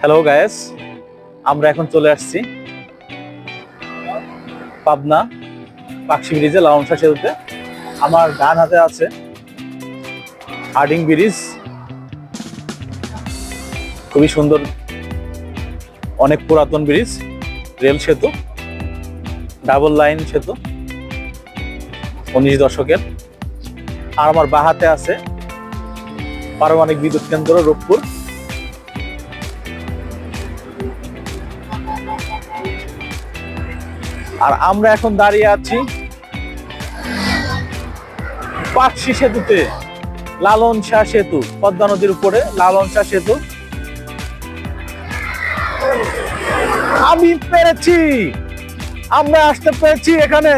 Hello guys আমরা এখন চলে আসছি পাবনা পাকশি ব্রিজে লাউনসা সেতুতে। আমার ডান হাতে আছে হার্ডিং ব্রিজ। খুবই সুন্দর, অনেক পুরাতন ব্রিজ, রেল সেতু, ডাবল লাইন সেতু, উনিশ দশকের। আর আমার বাঁ হাতে আছে পারমাণবিক বিদ্যুৎ কেন্দ্র রূপপুর। আর আমরা এখন দাঁড়িয়ে আছি পাকশি সেতুতে, লালন শাহ সেতু, পদ্মা নদীর উপরে লালন শাহ সেতু। আমি পেরেছি! আমরা আসতে পেরেছি এখানে।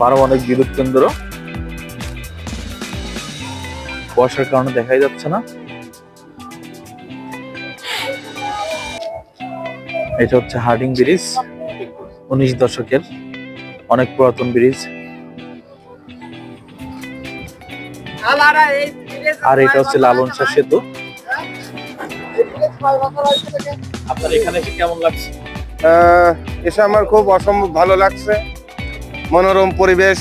পারমাণবিক বিদ্যুৎ কেন্দ্র। কুয়াশার কারণে দেখাই যাচ্ছে না। এটা হচ্ছে হার্ডিং ব্রিজ উনিশ দশকের অনেক পুরাতন ব্রিজ। আর এটা হচ্ছে লালন শাহ সেতু। আপনার এখানে এসে কেমন লাগছে? আহ, এসে আমার খুব অসম্ভব ভালো লাগছে। মনোরম পরিবেশ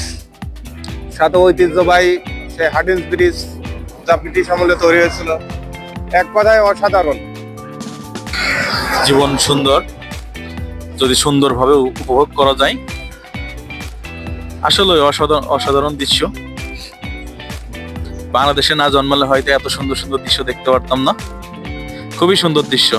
সাথে ঐতিহ্যবাহী সে হার্ডিন্স ব্রিজ যা ব্রিটিশ আমলে তৈরি হয়েছিল। এক কথায় অসাধারণ। জীবন সুন্দর, যদি সুন্দরভাবে উপভোগ করা যায়। আসলে অসাধারণ অসাধারণ দৃশ্য। বাংলাদেশে না জন্মালে হয়তো এত সুন্দর সুন্দর দৃশ্য দেখতে পারতাম না। খুবই সুন্দর দৃশ্য।